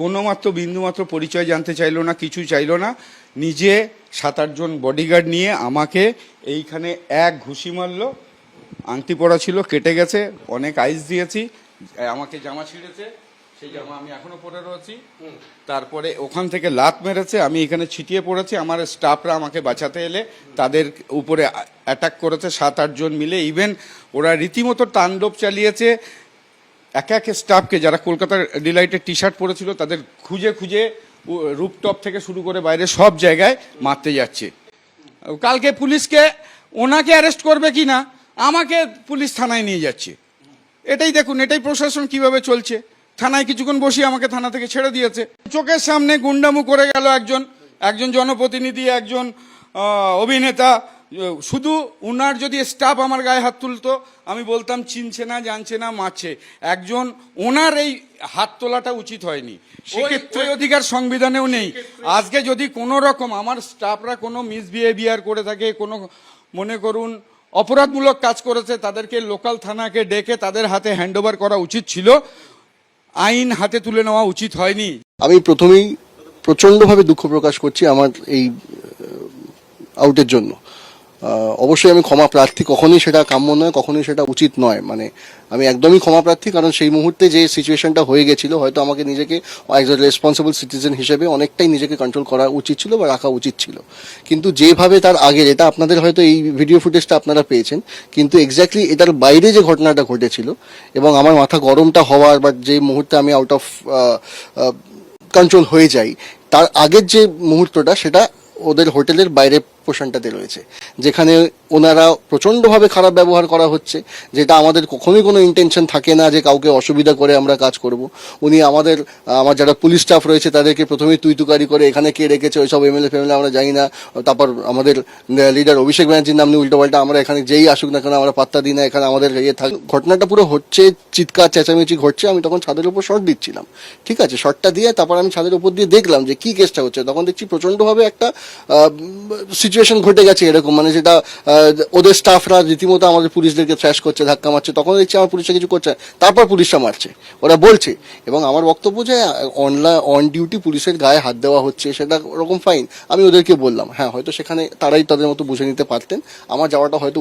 কোনো মাত্র বিন্দুমাত্র পরিচয় জানতে চাইলো না কিছু চাইলো না নিজে সাত আটজন বডিগার্ড নিয়ে আমাকে এইখানে এক ঘুষি মারলো আংটি পরা ছিল কেটে গেছে অনেক আইস দিয়েছি আমাকে জামা ছিঁড়েছে সেই জামা আমি এখনও পরে রয়েছি। তারপরে ওখান থেকে লাত মেরেছে আমি এখানে ছিটিয়ে পড়েছি আমার স্টাফরা আমাকে বাঁচাতে এলে তাদের উপরে অ্যাটাক করেছে সাত আটজন মিলে ইভেন ওরা রীতিমতো তাণ্ডব চালিয়েছে একে একে স্টাফকে যারা কলকাতার ডিলাইটের টি শার্ট পরেছিল, তাদের খুঁজে খুঁজে রুপটপ থেকে শুরু করে বাইরে সব জায়গায় মারতে যাচ্ছে। কালকে পুলিশকে ওনাকে অ্যারেস্ট করবে কি না, আমাকে পুলিশ থানায় নিয়ে যাচ্ছে। এটাই দেখুন, এটাই প্রশাসন কীভাবে চলছে। থানায় কিছুক্ষণ বসিয়ে আমাকে থানা থেকে ছেড়ে দিয়েছে। চোখের সামনে গুন্ডামু করে গেল একজন একজন জনপ্রতিনিধি, একজন অভিনেতা শুধু উনার যদি স্টাফ আমার গায়ে হাত তুলতো আমি বলতাম চিনছে না জানছে না মারছে। একজন ওনার এই হাত তোলাটা উচিত হয়নি। ওই অধিকার সংবিধানেও নেই। আজকে যদি কোনো রকম আমার স্টাফরা কোনো মিসবিহেভিয়ার করে থাকে কোনো মনে করুন অপরাধমূলক কাজ করেছে তাদেরকে লোকাল থানাকে ডেকে তাদের হাতে হ্যান্ডওভার করা উচিত ছিল। আইন হাতে তুলে নেওয়া উচিত হয়নি। আমি প্রথমেই প্রচণ্ডভাবে দুঃখ প্রকাশ করছি আমার এই আউটের জন্য। অবশ্যই আমি ক্ষমা প্রার্থী কখনোই সেটা কাম্য নয়, কখনোই সেটা উচিত নয়। মানে আমি একদমই ক্ষমা প্রার্থী, কারণ সেই মুহূর্তে যে সিচুয়েশনটা হয়ে গেছিল, হয়তো আমাকে নিজেকে অ্যাজ এ রেসপন্সিবল সিটিজেন হিসেবে অনেকটাই নিজেকে কন্ট্রোল করা উচিত ছিল বা রাখা উচিত ছিল। কিন্তু যেভাবে তার আগের, এটা আপনাদের হয়তো এই ভিডিও ফুটেজটা আপনারা পেয়েছেন, কিন্তু এক্স্যাক্টলি এটার বাইরে যে ঘটনাটা ঘটেছিল এবং আমার মাথা গরমটা হওয়ার বা যে মুহূর্তে আমি আউট অফ কন্ট্রোল হয়ে যাই, তার আগের যে মুহূর্তটা, সেটা ওদের হোটেলের বাইরে পোর্শনটাতে রয়েছে। যেখানে ওনারা প্রচণ্ডভাবে খারাপ ব্যবহার করা হচ্ছে, যেটা আমাদের কখনোই কোনো ইন্টেনশন থাকে না যে কাউকে অসুবিধা করে আমরা কাজ করব। উনি আমাদের, আমার যারা পুলিশ স্টাফ রয়েছে, তাদেরকে প্রথমেই তুই তুকারি করে এখানে কে রেখেছে, ওইসব এমএলএ ফেমএলএ আমরা জানি না। তারপর আমাদের লিডার অভিষেক ব্যানার্জির নাম নিয়ে উল্টোপাল্টা আমরা এখানে যেই আসুক না কেন আমরা পাত্তা দিই না, এখানে আমাদের ইয়ে থাক। ঘটনাটা পুরো হচ্ছে, চিৎকার, চেঁচামেচি ঘটছে, আমি তখন ছাদের উপর শর্ট দিচ্ছিলাম। ঠিক আছে শর্টটা দিয়ে তারপর আমি ছাদের উপর দিয়ে দেখলাম যে কি কেসটা হচ্ছে। তখন দেখছি প্রচণ্ডভাবে একটা সিচুয়েশন ঘটে গেছে এরকম মানে যেটা ওদের স্টাফরা রীতিমতো আমাদের পুলিশদেরকে থ্র্যাশ করছে, ধাক্কা মারছে, তখন দেখছি আমার পুলিশরা কিছু করছে তারপর পুলিশরা মারছে, ওরা বলছে। এবং আমার বক্তব্য যে অনলাইন অন ডিউটি পুলিশের গায়ে হাত দেওয়া হচ্ছে, সেটা ওরকম ফাইন আমি ওদেরকে বললাম হ্যাঁ হয়তো সেখানে তারাই তাদের মতো বুঝে নিতে পারতেন। আমার যাওয়াটা হয়তো